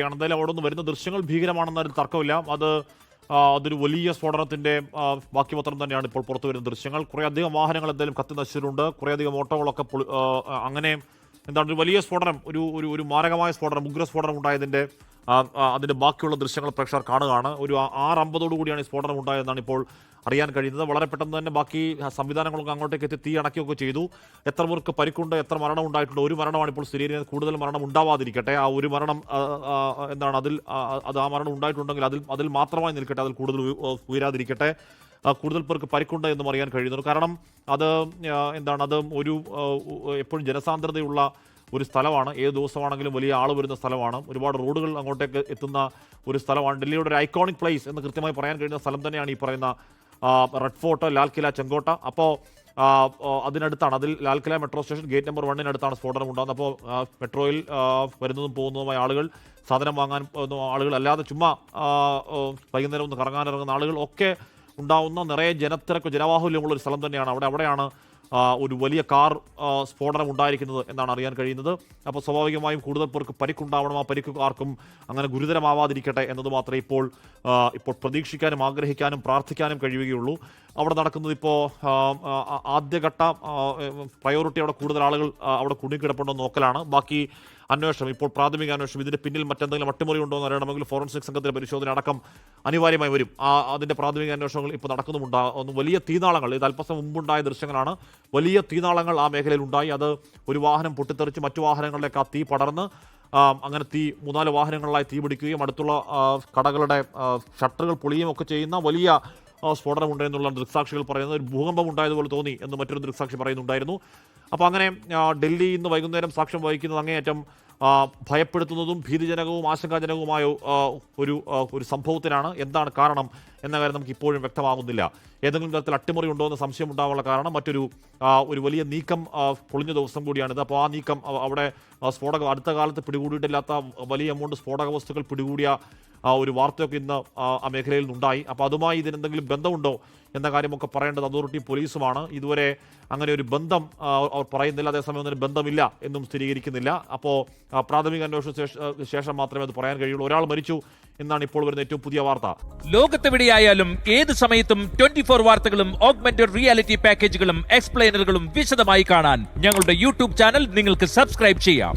യാണ് എന്തായാലും അവിടെ നിന്ന് വരുന്ന ദൃശ്യങ്ങൾ ഭീകരമാണെന്നൊരു തർക്കമില്ല. അത് അതൊരു വലിയ സ്ഫോടനത്തിന്റെ വാക്യപത്രം ബാക്കിപത്രം തന്നെയാണ് ഇപ്പോൾ പുറത്തു വരുന്ന ദൃശ്യങ്ങൾ. കുറേ അധികം വാഹനങ്ങൾ എന്തായാലും കത്തി നശിച്ചിട്ടുണ്ട്. കുറേ അധികം ഓട്ടോകളൊക്കെ അങ്ങനെ എന്താണ് ഒരു വലിയ സ്ഫോടനം ഒരു ഒരു ഒരു മാരകമായ സ്ഫോടനം ഉഗ്ര സ്ഫോടനം ആ, അതിന്റെ ബാക്കിയുള്ള ദൃശ്യങ്ങൾ പ്രേക്ഷകർ കാണുകയാണ്. ഒരു ആറ് അമ്പതോടു കൂടിയാണ് ഈ സ്ഫോടനം ഉണ്ടായതെന്നാണ് ഇപ്പോൾ അറിയാൻ കഴിയുന്നത്. വളരെ പെട്ടെന്ന് തന്നെ ബാക്കി സംവിധാനങ്ങളൊക്കെ അങ്ങോട്ടേക്ക് എത്തി തീ അണക്കുകയൊക്കെ ചെയ്തു. എത്ര പേർക്ക് പരിക്കുണ്ട് എത്ര മരണം ഉണ്ടായിട്ടുണ്ട് ഒരു മരണമാണ് ഇപ്പോൾ സ്ഥിരീകരിക്കുന്നത് കൂടുതൽ മരണം ഉണ്ടാവാതിരിക്കട്ടെ. ആ ഒരു മരണം എന്താണ് അതിൽ അത് ആ മരണം ഉണ്ടായിട്ടുണ്ടെങ്കിൽ അതിൽ അതിൽ മാത്രമായി നിൽക്കട്ടെ അതിൽ കൂടുതൽ ഉയരാതിരിക്കട്ടെ. കൂടുതൽ പേർക്ക് പരിക്കുണ്ട് എന്നും അറിയാൻ കഴിയുന്നു കാരണം അത് എന്താണ് അത് ഒരു എപ്പോഴും ജനസാന്ദ്രതയുള്ള ഒരു സ്ഥലമാണ്. ഏത് ദിവസമാണെങ്കിലും വലിയ ആൾ വരുന്ന സ്ഥലമാണ്. ഒരുപാട് റോഡുകൾ അങ്ങോട്ടേക്ക് എത്തുന്ന ഒരു സ്ഥലമാണ്. ഡൽഹിയുടെ ഒരു ഐക്കോണിക് പ്ലേസ് എന്ന് കൃത്യമായി പറയാൻ കഴിയുന്ന സ്ഥലം തന്നെയാണ് ഈ പറയുന്ന റെഡ് ഫോർട്ട് ലാൽ കില ചെങ്കോട്ട അപ്പോൾ അതിനടുത്താണ് അതിൽ Lal Qila metro station gate number വണ്ണിനടുത്താണ് സ്ഫോടനം ഉണ്ടാകുന്നത്. അപ്പോൾ മെട്രോയിൽ വരുന്നതും പോകുന്നതുമായ ആളുകൾ സാധനം വാങ്ങാൻ ആളുകൾ അല്ലാതെ ചുമ്മാ വൈകുന്നേരം ഒന്ന് കറങ്ങാനിറങ്ങുന്ന ആളുകൾ ഒക്കെ ഉണ്ടാവുന്ന നിറയെ ജനത്തിരക്ക് ജനവാഹുല്യമുള്ള ഒരു സ്ഥലം തന്നെയാണ്. അവിടെ അവിടെയാണ് ഒരു വലിയ കാർ സ്ഫോടനം ഉണ്ടായിരിക്കുന്നത് എന്നാണ് അറിയാൻ കഴിയുന്നത്. അപ്പോൾ സ്വാഭാവികമായും കൂടുതൽ പേർക്ക് പരിക്കുണ്ടാവണം. ആ പരിക്ക് ആർക്കും അങ്ങനെ ഗുരുതരമാവാതിരിക്കട്ടെ എന്നത് മാത്രമേ ഇപ്പോൾ ഇപ്പോൾ പ്രതീക്ഷിക്കാനും ആഗ്രഹിക്കാനും പ്രാർത്ഥിക്കാനും കഴിയുകയുള്ളൂ. അവിടെ നടക്കുന്നത് ഇപ്പോൾ ആദ്യഘട്ട പ്രയോറിറ്റി അവിടെ കൂടുതൽ ആളുകൾ അവിടെ കുടുങ്ങിക്കിടപ്പുണ്ടോ നോക്കലാണ്. ബാക്കി അന്വേഷണം ഇപ്പോൾ പ്രാഥമിക അന്വേഷണം. ഇതിന്റെ പിന്നിൽ മറ്റെന്തെങ്കിലും അട്ടിമറി ഉണ്ടോ എന്ന് അറിയണമെങ്കിൽ ഫോറൻസിക് സംഘത്തിന്റെ പരിശോധന അടക്കം അനിവാര്യമായി വരും. ആ അതിന്റെ പ്രാഥമിക അന്വേഷണങ്ങൾ ഇപ്പോൾ നടക്കുന്നുമുണ്ട്. ഒന്ന് വലിയ തീനാളങ്ങൾ. ഇത് അല്പസം മുമ്പുണ്ടായ ദൃശ്യങ്ങളാണ്. വലിയ തീനാളങ്ങൾ ആ മേഖലയിൽ ഉണ്ടായി. അത് ഒരു വാഹനം പൊട്ടിത്തെറിച്ച് മറ്റു വാഹനങ്ങളിലേക്ക് ആ തീ പടർന്ന് അങ്ങനെ തീ മൂന്നാൽ വാഹനങ്ങളിലായി തീ പിടിക്കുകയും അടുത്തുള്ള കടകളുടെ ഷട്ടറുകൾ പൊളിയുകയും ഒക്കെ ചെയ്യുന്ന വലിയ സ്ഫോടനം ഉണ്ടായെന്നുള്ള ദൃക്സാക്ഷികൾ പറയുന്നത്. ഒരു ഭൂകമ്പം ഉണ്ടായതുപോലെ തോന്നി എന്ന് മറ്റൊരു ദൃക്സാക്ഷി പറയുന്നുണ്ടായിരുന്നു. അപ്പോൾ അങ്ങനെ ഡൽഹി ഇന്ന് വൈകുന്നേരം സാക്ഷ്യം വഹിക്കുന്നത് അങ്ങേയറ്റം ഭയപ്പെടുത്തുന്നതും ഭീതിജനകവും ആശങ്കാജനകവുമായ ഒരു ഒരു സംഭവത്തിനാണ് എന്താണ് കാരണം എന്ന കാര്യം നമുക്ക് ഇപ്പോഴും വ്യക്തമാകുന്നില്ല. ഏതെങ്കിലും തരത്തിൽ അട്ടിമറി ഉണ്ടോ എന്ന സംശയം ഉണ്ടാവാനുള്ള കാരണം മറ്റൊരു ഒരു വലിയ നീക്കം പൊളിഞ്ഞ ദിവസം കൂടിയാണിത് അപ്പോൾ ആ നീക്കം അവിടെ സ്ഫോടക അടുത്ത കാലത്ത് പിടികൂടിയിട്ടില്ലാത്ത വലിയ എമൗണ്ട് സ്ഫോടക വസ്തുക്കൾ പിടികൂടിയ ഒരു വാർത്തയൊക്കെ ഇന്ന് ആ മേഖലയിൽ നിന്നുണ്ടായി. അപ്പോൾ അതുമായി ഇതിനെന്തെങ്കിലും ബന്ധമുണ്ടോ എന്ന കാര്യമൊക്കെ പറയേണ്ടത് അതോറിറ്റി പോലീസുമാണ്. ഇതുവരെ അങ്ങനെ ഒരു ബന്ധം അവർ പറയുന്നില്ല. അതേസമയം ഒന്നും ബന്ധമില്ല എന്നും സ്ഥിരീകരിക്കുന്നില്ല. അപ്പോൾ പ്രാഥമിക അന്വേഷണ ശേഷം മാത്രമേ അത് പറയാൻ കഴിയുള്ളൂ. ഒരാൾ മരിച്ചു എന്നാണ് ഇപ്പോൾ വരുന്ന ഏറ്റവും പുതിയ വാർത്ത. ലോകത്തെവിടെയായാലും ഏത് സമയത്തും ട്വന്റി ഫോർ വാർത്തകളും ഓഗ്മെന്റഡ് റിയാലിറ്റി പാക്കേജുകളും എക്സ്പ്ലെയിനറുകളും വിശദമായി കാണാൻ ഞങ്ങളുടെ യൂട്യൂബ് ചാനൽ നിങ്ങൾക്ക് സബ്സ്ക്രൈബ് ചെയ്യാം.